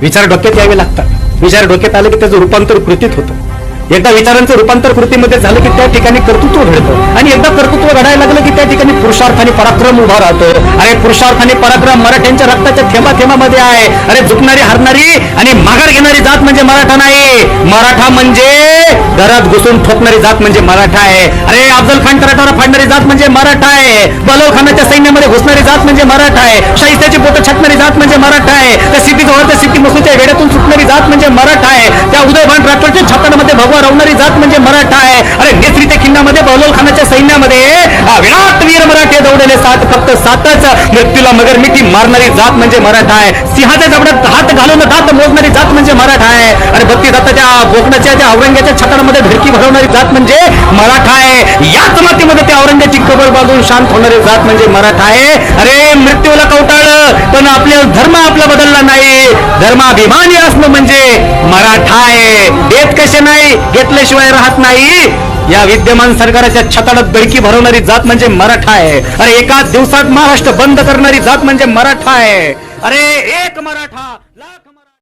विचार डोक्यात यावे लागतात. विचार डोक्यात आले की त्याचं रूपांतर कृतीत होतं. एकदा विचारांचं रूपांतर कृतीमध्ये झालं की त्या ठिकाणी कर्तृत्व घडतं. आणि एकदा कर्तृत्व घडायला लागलं की त्या ठिकाणी पुरुषार्थाने पराक्रम उभा राहतो. अरे पुरुषार्थाने पराक्रम मराठ्यांच्या रक्ताच्या थेंबा थेंबामध्ये आहे. अरे झुकणारी हरणारी आणि माघार घेणारी जात म्हणजे मराठा नाही. मराठा म्हणजे घरात घुसून ठोकणारी जात म्हणजे मराठा आहे. अरे अफजल खान कराटावर फाडणारी जात म्हणजे मराठा आहे. बलव खानाच्या सैन्यामध्ये घुसणारी जात म्हणजे मराठा आहे. शाहिस्त्याची पोटं छाटणारी जात म्हणजे मराठा आहे. त्या सिद्धी जवळ त्या सिद्धी मसूच्या वेड्यातून सुटणारी जात म्हणजे मराठा आहे. त्या उदयभान राठोडच्या छातांमध्ये भगवा रावणारी जात म्हणजे मराठा आहे. अरे नेसरी त्या खिंडामध्ये बलोल खानाच्या सैन्यामध्ये मराठे दौडले सात फक्त सातच मृत्यूला मगर मिठी मारणारी जात म्हणजे मराठा आहे. सिंहाच्या जबड्यात हात घालून दात मोजणारी जात म्हणजे मराठा आहे. आणि बत्ती दाताच्या बोकडाच्या त्या औरंग्याच्या छतामध्ये धडकी भरवणारी जात म्हणजे मराठा आहे. याच मातीमध्ये त्या औरंग्याची कबर बांधून शांत होणारी जात म्हणजे मराठा आहे. अरे मृत्यूला कवटाळ पण आपले धर्म आपला बदलला नाही. धर्माभिमानी असणं म्हणजे मराठा आहे. देत कसे नाही? घेतल्याशिवाय राहत नाही. या विद्यमान सरकाराच्या छताडात दडकी भरवणारी जात म्हणजे मराठा आहे. अरे एकाच दिवसात महाराष्ट्र बंद करणारी जात म्हणजे मराठा आहे. अरे एक मराठा लाख